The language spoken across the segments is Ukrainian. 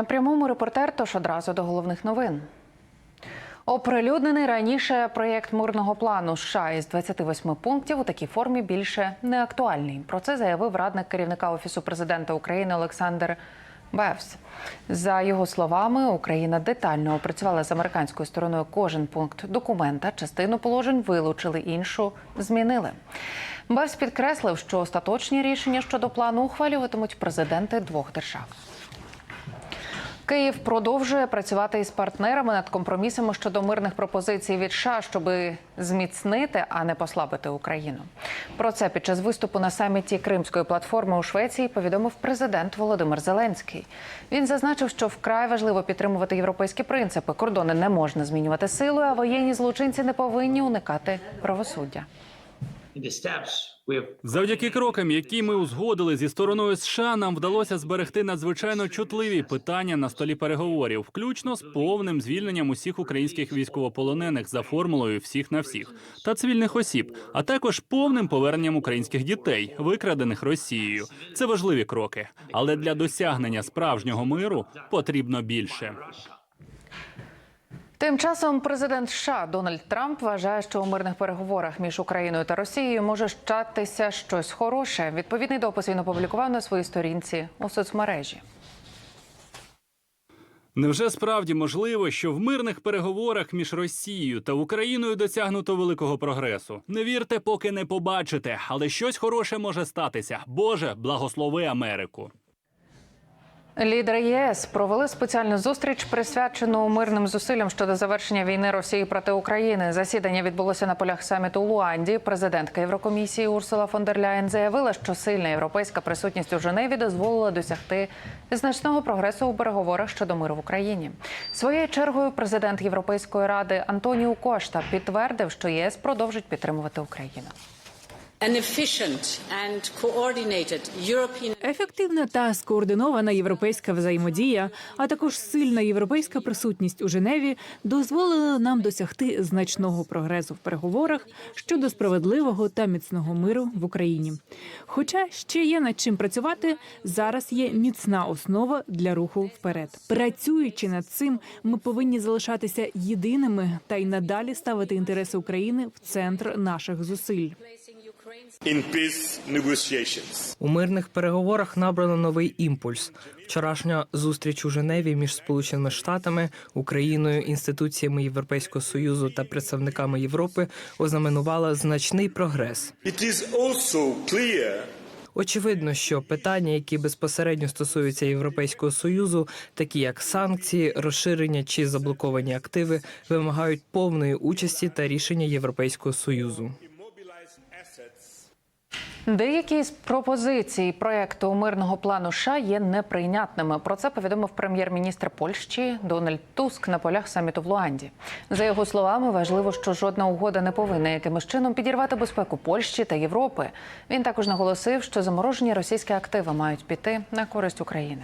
На прямому репортер, тож одразу до головних новин. Оприлюднений раніше проєкт мирного плану США із 28 пунктів у такій формі більше не актуальний. Про це заявив радник керівника офісу президента України Олександр Бевс. За його словами, Україна детально опрацювала з американською стороною кожен пункт документа. Частину положень вилучили, іншу змінили. Бевс підкреслив, що остаточні рішення щодо плану ухвалюватимуть президенти двох держав. Київ продовжує працювати із партнерами над компромісами щодо мирних пропозицій від США, щоб зміцнити, а не послабити Україну. Про це під час виступу на саміті Кримської платформи у Швеції повідомив президент Володимир Зеленський. Він зазначив, що вкрай важливо підтримувати європейські принципи. Кордони не можна змінювати силою, а воєнні злочинці не повинні уникати правосуддя. Завдяки крокам, які ми узгодили зі стороною США, нам вдалося зберегти надзвичайно чутливі питання на столі переговорів, включно з повним звільненням усіх українських військовополонених за формулою всіх на всіх та цивільних осіб, а також повним поверненням українських дітей, викрадених Росією. Це важливі кроки, але для досягнення справжнього миру потрібно більше. Тим часом президент США Дональд Трамп вважає, що у мирних переговорах між Україною та Росією може щатися щось хороше. Відповідний допис він опублікував на своїй сторінці у соцмережі. Невже справді можливо, що в мирних переговорах між Росією та Україною досягнуто великого прогресу? Не вірте, поки не побачите, але щось хороше може статися. Боже, благослови Америку. Лідери ЄС провели спеціальну зустріч, присвячену мирним зусиллям щодо завершення війни Росії проти України. Засідання відбулося на полях саміту у Луанді. Президентка Єврокомісії Урсула фон дер Ляєн заявила, що сильна європейська присутність у Женеві дозволила досягти значного прогресу у переговорах щодо миру в Україні. Своєю чергою президент Європейської ради Антоніу Кошта підтвердив, що ЄС продовжить підтримувати Україну. Ефективна та скоординована європейська взаємодія, а також сильна європейська присутність у Женеві дозволили нам досягти значного прогресу в переговорах щодо справедливого та міцного миру в Україні. Хоча ще є над чим працювати, зараз є міцна основа для руху вперед. Працюючи над цим, ми повинні залишатися єдиними та й надалі ставити інтереси України в центр наших зусиль. In peace negotiations. У мирних переговорах набрано новий імпульс. Вчорашня зустріч у Женеві між Сполученими Штатами, Україною, інституціями Європейського союзу та представниками Європи ознаменувала значний прогрес. It is also clear Очевидно, що питання, які безпосередньо стосуються Європейського союзу, такі як санкції, розширення чи заблоковані активи, вимагають повної участі та рішення Європейського союзу. Деякі з пропозицій проекту мирного плану США є неприйнятними. Про це повідомив прем'єр-міністр Польщі Дональд Туск на полях саміту в Луанді. За його словами, важливо, що жодна угода не повинна якимось чином підірвати безпеку Польщі та Європи. Він також наголосив, що заморожені російські активи мають піти на користь України.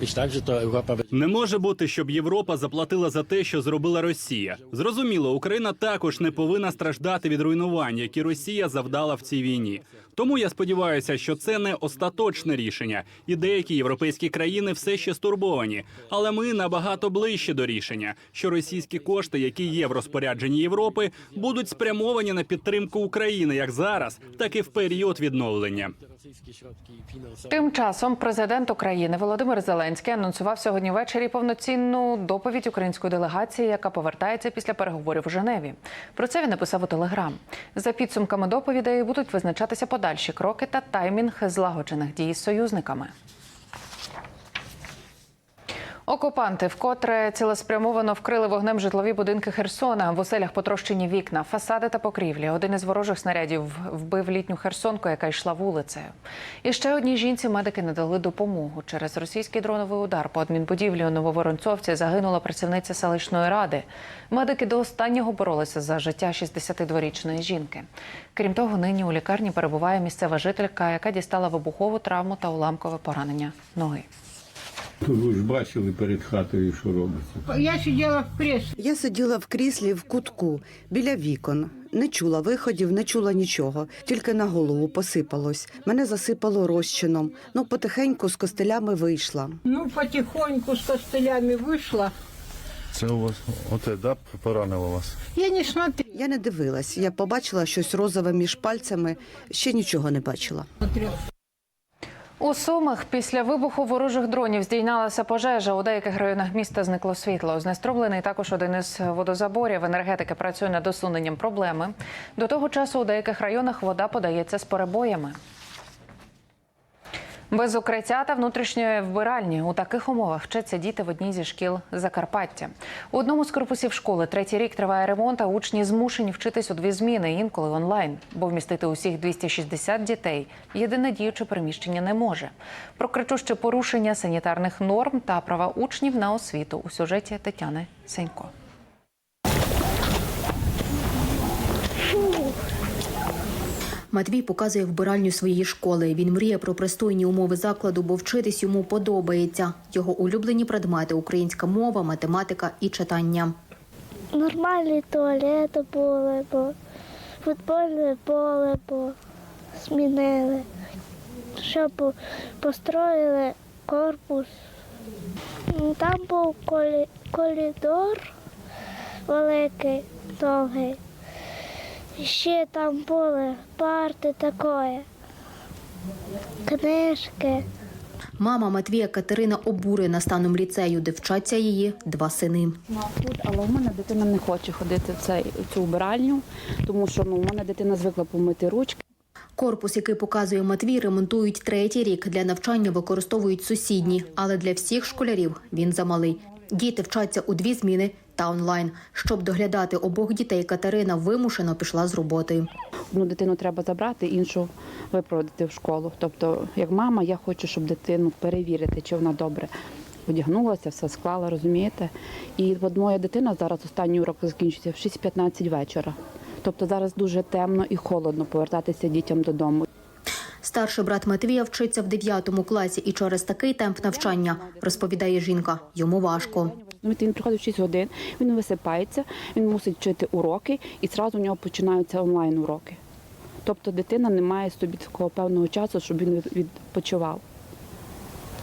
Być tak, że to Europa będzie Не може бути, щоб Європа заплатила за те, що зробила Росія. Зрозуміло, Україна також не повинна страждати від руйнувань, які Росія завдала в цій війні. Тому я сподіваюся, що це не остаточне рішення, і деякі європейські країни все ще стурбовані. Але ми набагато ближче до рішення, що російські кошти, які є в розпорядженні Європи, будуть спрямовані на підтримку України як зараз, так і в період відновлення. Тим часом президент України Володимир Зеленський анонсував сьогодні ввечері повноцінну доповідь української делегації, яка повертається після переговорів у Женеві. Про це він написав у телеграм. За підсумками доповідей будуть визначатися подальші кроки та таймінг злагоджених дій з союзниками. Окупанти вкотре цілеспрямовано вкрили вогнем житлові будинки Херсона. В оселях потрощені вікна, фасади та покрівлі. Один із ворожих снарядів вбив літню херсонку, яка йшла вулицею. І ще одній жінці медики надали допомогу. Через російський дроновий удар по адмінбудівлі у Нововоронцовці загинула працівниця селищної ради. Медики до останнього боролися за життя 62-річної жінки. Крім того, нині у лікарні перебуває місцева жителька, яка дістала вибухову травму та уламкове поранення ноги. Ви ж бачили перед хатою, що робиться. Я сиділа в креслі. Я сиділа в кріслі в кутку біля вікон. Не чула виходів, не чула нічого, тільки на голову посипалось. Мене засипало розчином. Ну, потихеньку з костелями вийшла. Ну, потихоньку з костелями вийшла. Це у вас оте, да, поранило вас? Я не смотрела. Я не дивилась. Я побачила щось розове між пальцями, ще нічого не бачила. У Сумах після вибуху ворожих дронів здійнялася пожежа. У деяких районах міста зникло світло. Знеструмлений також один із водозаборів. Енергетики працює над усуненням проблеми. До того часу у деяких районах вода подається з перебоями. Без укриття та внутрішньої вбиральні у таких умовах вчаться діти в одній зі шкіл Закарпаття. У одному з корпусів школи третій рік триває ремонт, а учні змушені вчитись у дві зміни, інколи онлайн, бо вмістити усіх 260 дітей єдине діюче приміщення не може. Про кричуще порушення санітарних норм та права учнів на освіту у сюжеті Тетяни Сенько. Матвій показує вбиральню своєї школи. Він мріє про пристойні умови закладу, бо вчитись йому подобається. Його улюблені предмети українська мова, математика і читання. Нормальні туалети були, бо футбольне поле бо змінили. Щоб построїли корпус. Там був колі- коридор великий, довгий. І ще там були парти такої, книжки. Мама Матвія Катерина обурена станом ліцею, де вчаться її два сини. тут, але у мене дитина не хоче ходити в цей в цю вбиральню, тому що ну у мене дитина звикла помити ручки. Корпус, який показує Матвій, ремонтують третій рік. Для навчання використовують сусідні, але для всіх школярів він замалий. Діти вчаться у дві зміни та онлайн. Щоб доглядати обох дітей, Катерина вимушено пішла з роботи. Одну дитину треба забрати, іншу випроводити в школу. Тобто, як мама, я хочу, щоб дитину перевірити, чи вона добре одягнулася, все склала, розумієте? І от моя дитина зараз останній урок закінчується в 6.15 вечора. Тобто зараз дуже темно і холодно повертатися дітям додому. Старший брат Матвія вчиться в 9 класі, і через такий темп навчання розповідає жінка. Йому важко. Розумієте, Він приходить в 6 годин, він висипається, він мусить вчити уроки, і зразу у нього починаються онлайн уроки. Тобто дитина не має собі такого певного часу, щоб він відпочивав.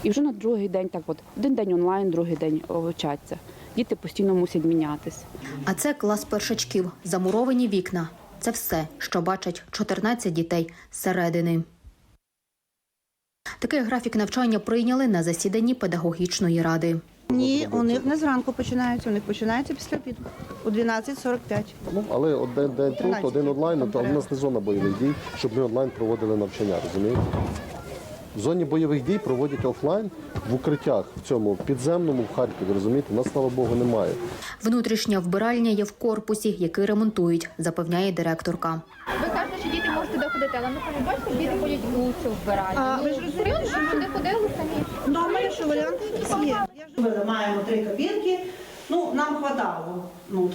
І вже на другий день так от один день онлайн, другий день вчаться. Діти постійно мусять мінятися. А це клас першачків, замуровані вікна. Це все, що бачать 14 дітей зсередини. Такий графік навчання прийняли на засіданні педагогічної ради. Ні, у них не зранку починаються, у них починаються після обіду о 12.45. Ну, але один день тут, 13 один онлайн, а в нас не зона бойових дій, щоб ми онлайн проводили навчання, розумієте? В зоні бойових дій проводять офлайн в укриттях в цьому підземному в Харкові, розумієте? Нас, слава Богу, немає. Внутрішня вбиральня є в корпусі, який ремонтують, запевняє директорка. Ви ходити, але ми самі бачимо, діти ходять у цю вбиральню. А, ви ж розумієте, що ми- туди ходили самі. Ну, а в мене що варіант є. Ми маємо три кабінки, ну, нам хватало. Ну,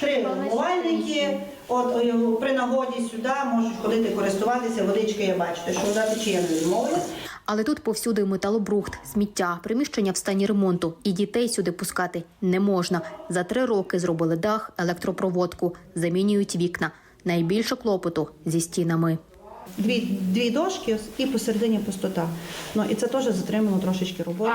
три умивальники, от е, при нагоді сюди можуть ходити користуватися, водички, я бачите, що вода тече, не відмовилась. Але тут повсюди металобрухт, сміття, приміщення в стані ремонту, і дітей сюди пускати не можна. За три роки зробили дах, електропроводку, замінюють вікна. Найбільше клопоту зі стінами. Дві, дві дошки і посередині пустота. Ну, і це теж затримало трошечки роботи.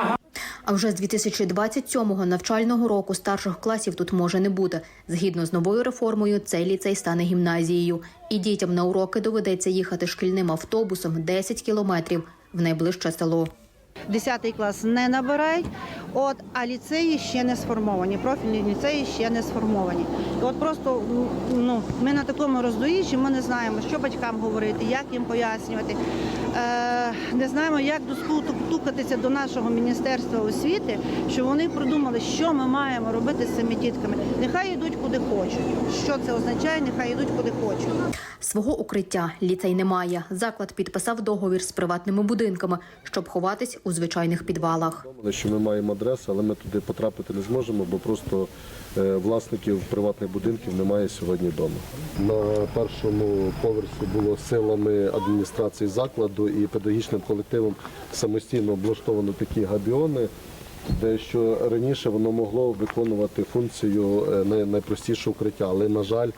А вже з 2027 навчального року старших класів тут може не бути. Згідно з новою реформою, цей ліцей стане гімназією. І дітям на уроки доведеться їхати шкільним автобусом 10 кілометрів в найближче село. Десятий клас не набирають, от, а ліцеї ще не сформовані, профільні ліцеї ще не сформовані. От просто ну, ми на такому роздоріжжі, ми не знаємо, що батькам говорити, як їм пояснювати. Е, не знаємо, як достукатися до нашого Міністерства освіти, щоб вони продумали, що ми маємо робити з цими дітками. Нехай йдуть куди хочуть. Що це означає? Нехай йдуть куди хочуть. Свого укриття ліцей не має. Заклад підписав договір з приватними будинками, щоб ховатись у звичайних підвалах. Що ми маємо адресу, але ми туди потрапити не зможемо, бо просто е, власників приватних будинків немає сьогодні вдома. На першому поверсі було силами адміністрації закладу і педагогічним колективом самостійно облаштовано такі габіони. Де що раніше воно могло виконувати функцію е, най- найпростіше укриття, але на жаль,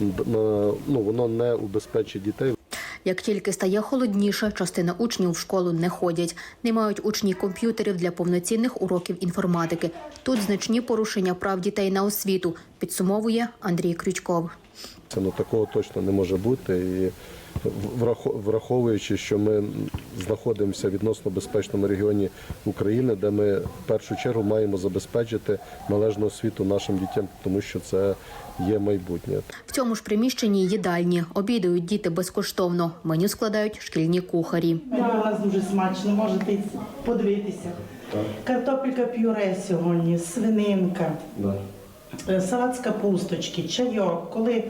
ну воно не убезпечить дітей. Як тільки стає холодніше, частина учнів в школу не ходять. Не мають учні комп'ютерів для повноцінних уроків інформатики. Тут значні порушення прав дітей на освіту, підсумовує Андрій Крючков. Це ну такого точно не може бути. І враховуючи, що ми знаходимося в відносно безпечному регіоні України, де ми в першу чергу маємо забезпечити належну освіту нашим дітям, тому що це є майбутнє. В цьому ж приміщенні їдальні. Обідають діти безкоштовно. Меню складають шкільні кухарі. У нас дуже смачно, можете подивитися. Картопелька пюре сьогодні, свининка, е, салат з капусточки, чайок, коли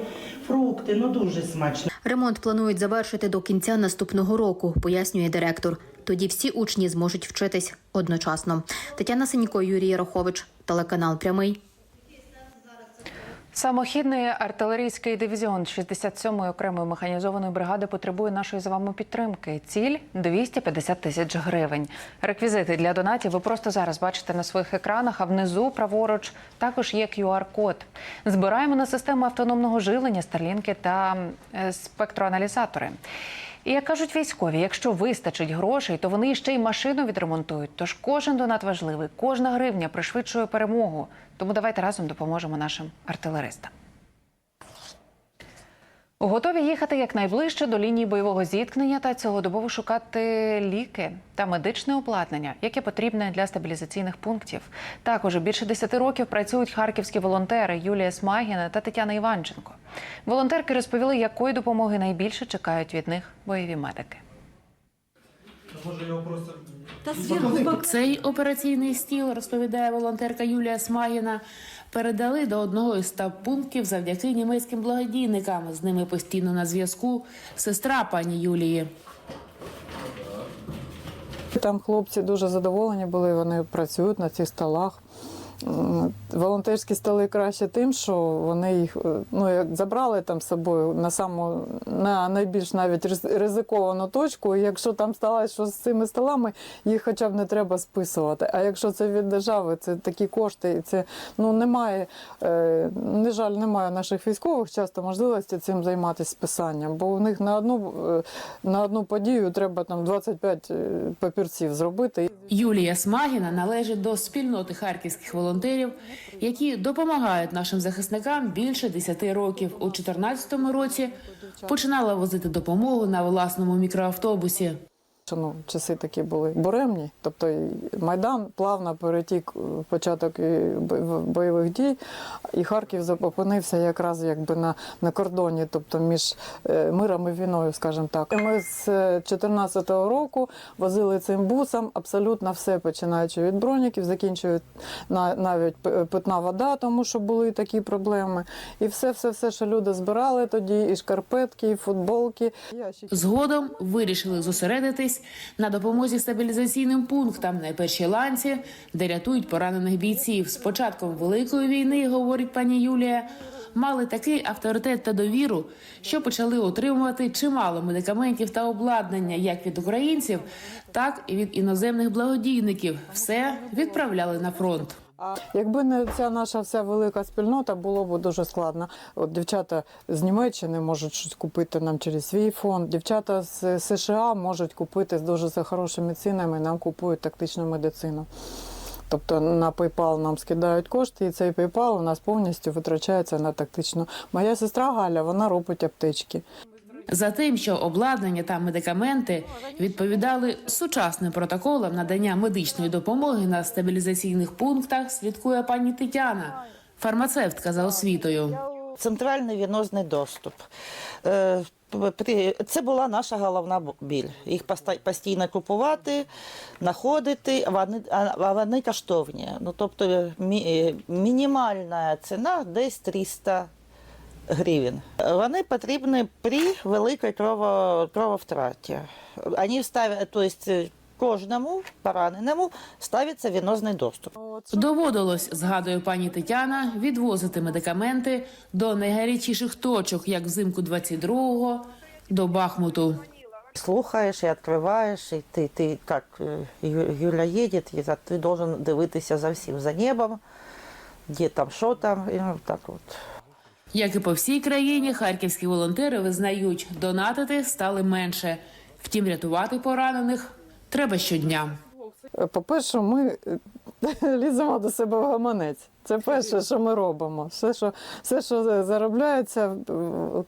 фрукти, ну дуже смачно. Ремонт планують завершити до кінця наступного року, пояснює директор. Тоді всі учні зможуть вчитись одночасно. Тетяна Синько, Юрій Ярохович, телеканал Прямий. Самохідний артилерійський дивізіон 67-ї окремої механізованої бригади потребує нашої з вами підтримки. Ціль 250 тисяч гривень. Реквізити для донатів ви просто зараз бачите на своїх екранах. А внизу праворуч також є QR-код. Збираємо на систему автономного жилення, старлінки та е, спектроаналізатори. І як кажуть військові, якщо вистачить грошей, то вони ще й машину відремонтують. Тож кожен донат важливий, кожна гривня пришвидшує перемогу. Тому давайте разом допоможемо нашим артилеристам. Готові їхати якнайближче до лінії бойового зіткнення та цілодобово шукати ліки та медичне обладнання, яке потрібне для стабілізаційних пунктів. Також більше 10 років працюють харківські волонтери Юлія Смагіна та Тетяна Іванченко. Волонтерки розповіли, якої допомоги найбільше чекають від них бойові медики. Цей операційний стіл, розповідає волонтерка Юлія Смагіна, передали до одного із штаб пунктів завдяки німецьким благодійникам. З ними постійно на зв'язку сестра пані Юлії. Там хлопці дуже задоволені були, вони працюють на цих столах. Волонтерські столи краще тим, що вони їх е, ну, як забрали там з собою на саму на найбільш навіть ризиковану точку. І якщо там сталося що з цими столами, їх хоча б не треба списувати. А якщо це від держави, це такі кошти, і це ну немає. Е, на жаль, немає наших військових часто можливості цим займатися списанням, бо у них на одну е, на одну подію треба там 25 е, папірців зробити. Юлія Смагіна належить до спільноти харківських волонтерів, які допомагають нашим захисникам більше 10 років. У 2014 році починала возити допомогу на власному мікроавтобусі. Що, Ну, часи такі були буремні, тобто Майдан плавно перетік початок бойових дій, і Харків опинився якраз якби на, на кордоні, тобто між е, миром і війною, скажімо так. І Ми з 2014 року возили цим бусом абсолютно все, починаючи від броніків, закінчуючи на, навіть питна вода, тому що були такі проблеми. І все, все, все, що люди збирали тоді, і шкарпетки, і футболки. Згодом вирішили зосередитись на допомозі стабілізаційним пунктам на першій ланці, де рятують поранених бійців. З початком великої війни, говорить пані Юлія, мали такий авторитет та довіру, що почали отримувати чимало медикаментів та обладнання як від українців, так і від іноземних благодійників. Все відправляли на фронт. Якби не ця наша вся велика спільнота, було б дуже складно. От дівчата з Німеччини можуть щось купити нам через свій фонд. Дівчата з США можуть купити з дуже за хорошими цінами. Нам купують тактичну медицину. Тобто на PayPal нам скидають кошти, і цей PayPal у нас повністю витрачається на тактичну. Моя сестра Галя, вона робить аптечки. За тим, що обладнання та медикаменти відповідали сучасним протоколам надання медичної допомоги на стабілізаційних пунктах, слідкує пані Тетяна, фармацевтка за освітою. Центральний вінозний доступ. Е, Це була наша головна біль. Їх постійно купувати, знаходити, а вони, коштовні. Ну, тобто е, мінімальна ціна десь 300 гривень. Вони потрібні при великій крово, крововтраті. Вони ставлять, тобто кожному пораненому ставиться вінозний доступ. Доводилось, згадує пані Тетяна, відвозити медикаменти до найгарячіших точок, як взимку 22-го, до Бахмуту. слухаєш, і відкриваєш, і ти, ти так, е, Юля їде, і ти должен дивитися за всім, за небом, де там, що там, і ну, так от. Як і по всій країні, харківські волонтери визнають, донатити стали менше. Втім, рятувати поранених треба щодня. По-перше, ми е, ліземо до себе в гаманець. Це перше, що ми робимо. Все, що, все, що заробляється, е,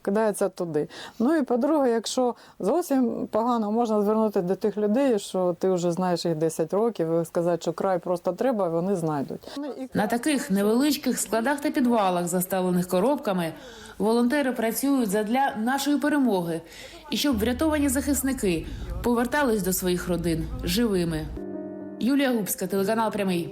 кидається туди. Ну і по-друге, якщо зовсім погано, можна звернути до тих людей, що ти вже знаєш їх 10 років, і сказати, що край просто треба, вони знайдуть. На таких невеличких складах та підвалах, заставлених коробками, волонтери працюють задля нашої перемоги і щоб врятовані захисники повертались до своїх родин живими. Юлія Губська, телеканал Прямий.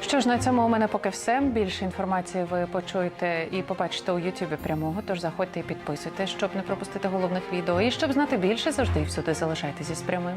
Що ж на цьому у мене поки все. Більше інформації ви почуєте і побачите у Ютубі прямого. Тож заходьте і підписуйтесь, щоб не пропустити головних відео. І щоб знати більше, завжди і всюди залишайтеся з прямим.